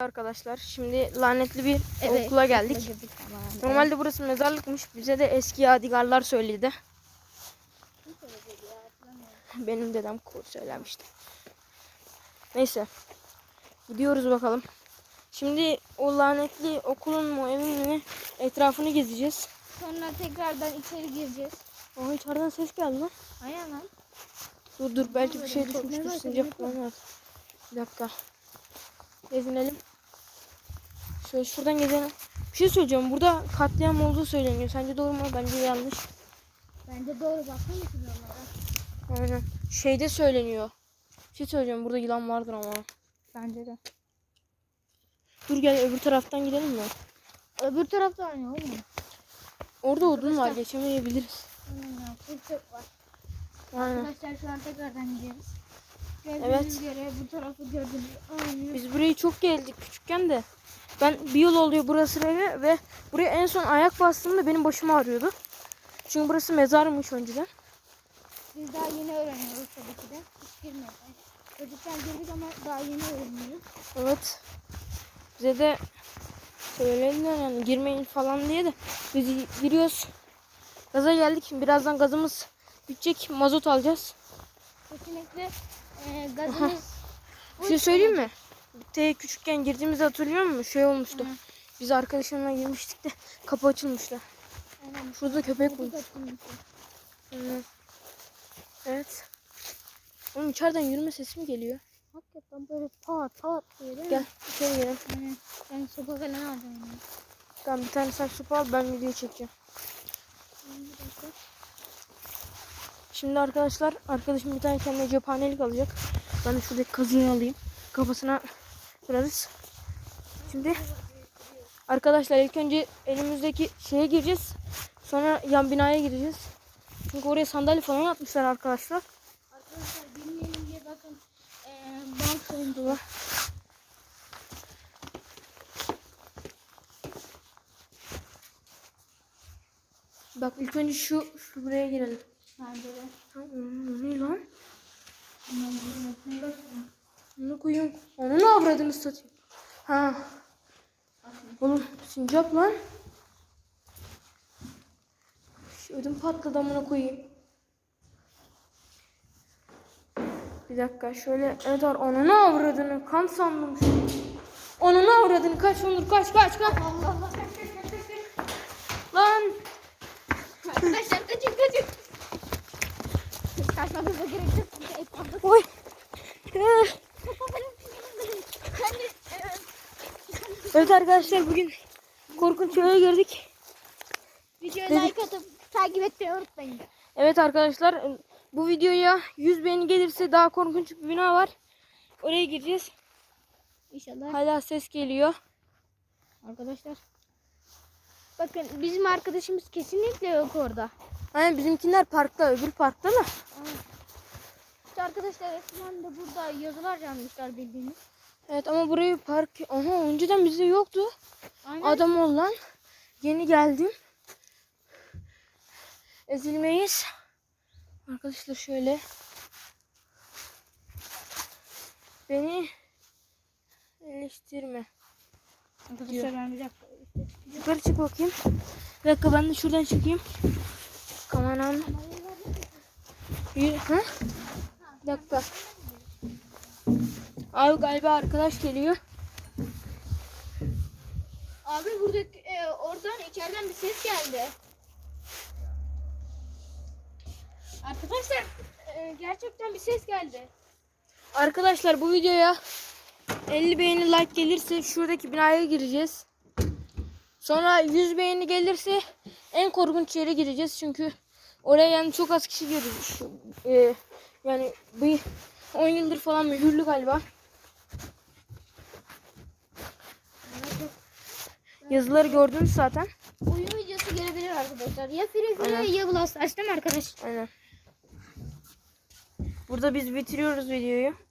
Arkadaşlar şimdi lanetli bir Evet, okula geldik. Normalde burası mezarlıkmış. Bize de eski yadigarlar söyledi. Benim dedem söylemişti. Neyse. Gidiyoruz bakalım. Şimdi o lanetli okulun mu evin mi etrafını gezeceğiz. Sonra tekrardan içeri gireceğiz. Aa içeriden ses geldi lan. Aynen lan. Dur dur belki bir şey tutmuştur sincap falan var. Bir dakika. Gezinelim. Şöyle şuradan gezelim. Bir şey söyleyeceğim. Burada katliam olduğu söyleniyor. Sence doğru mu? Bence yanlış. Bence doğru baksana şuralara. Aynen. Şeyde söyleniyor. Bir şey söyleyeceğim. Burada yılan vardır ama. Bence de. Dur gel öbür taraftan gidelim mi? Öbür tarafta aynı oğlum. Orada odun var. Geçemeyebiliriz. Aynen çöp var. Aynen. Arkadaşlar şu an tekrardan gidiyoruz. Evet. Gördüğünüz göre bu tarafı gördünüz. Aynen. Biz burayı çok geldik küçükken de. Ben bir yıl oluyor burası eve ve buraya en son ayak bastığımda benim başım ağrıyordu. Çünkü burası mezarmış önceden. Biz daha yeni öğreniyoruz tabii ki de. Hiç. Çocukken girdik ama daha yeni öğreniyoruz. Evet. Bize de söylediler yani girmeyin falan diye de biz giriyoruz. Gaza geldik. Birazdan gazımız bitecek. Mazot alacağız. Kesinlikle e, gazımız Bir şey söyleyeyim mi? Te küçükken girdiğimizde hatırlıyor musun? Şey olmuştu. Hı. Biz arkadaşımla girmiştik de kapı açılmıştı. Aynen. Şurada köpek. Hı. Evet. Oğlum içeriden yürüme sesi mi geliyor? Hakikaten böyle pat pat diye değil mi? Gel içeri girelim. Aynen. Ben sopa falan alacağım. Yani. Tamam bir tane sen sopa al ben video çekeceğim. Bir dakika. Şimdi arkadaşlar arkadaşım bir tane kendine cephanelik alacak. Ben de şuradaki kazıyı alayım. Kafasına vurarız. Şimdi arkadaşlar ilk önce elimizdeki şeye gireceğiz. Sonra yan binaya gireceğiz. Çünkü oraya sandalye falan atmışlar arkadaşlar. Arkadaşlar bilmeyelim diye bakın. E, bank soyundu var. Bak ilk önce şu, şu buraya girelim. Bence de. Ne lan? Onu koyayım. Onu ne avradını satayım. Ha. Oğlum sincap lan. Şu ödüm patladı amına koyayım. Bir dakika şöyle var onu ne avradını kan sandım. Onu ne avradını kaç Onur kaç kaç kaç. Allah Allah. Kaç kaç kaç kaç. kaç. Lan. Arkadaşlar kaçın kaçın. Kaçmamıza gerek yok. Çünkü etrafta Oy. Eh. Kendi evet. Evet arkadaşlar bugün korkunç öğe girdik. Videoya like atıp takip etmeyi unutmayın. Evet arkadaşlar bu videoya 100 beğeni gelirse daha korkunç bir bina var. Oraya gireceğiz. İnşallah. Hala ses geliyor. Arkadaşlar. Bakın bizim arkadaşımız kesinlikle yok orada. Hani bizimkiler parkta, öbür parkta da. İşte arkadaşlar eskiden de burada yazılar yazmışlar bildiğiniz. Evet ama burayı park... Aha önceden bizde yoktu. Aynen. Adam ol lan. Yeni geldim. Ezilmeyiz. Arkadaşlar şöyle. Beni eleştirme. Arkadaşlar ben bir dakika. Yukarı çık bakayım. Bir dakika ben de şuradan çıkayım. Kameram. Yürü. Ha? Dakika. Abi galiba arkadaş geliyor. Abi burada e, oradan içeriden bir ses geldi. Arkadaşlar e, gerçekten bir ses geldi. Arkadaşlar bu videoya 50 beğeni like gelirse şuradaki binaya gireceğiz. Sonra 100 beğeni gelirse en korkunç yere gireceğiz çünkü oraya yani çok az kişi giriyor. Şu, e, yani bir 10 yıldır falan mühürlü galiba. Yazıları gördünüz zaten. Oyun videosu gelebilir arkadaşlar. Ya Free ya Blast Aç değil mi arkadaş? Aynen. Burada biz bitiriyoruz videoyu.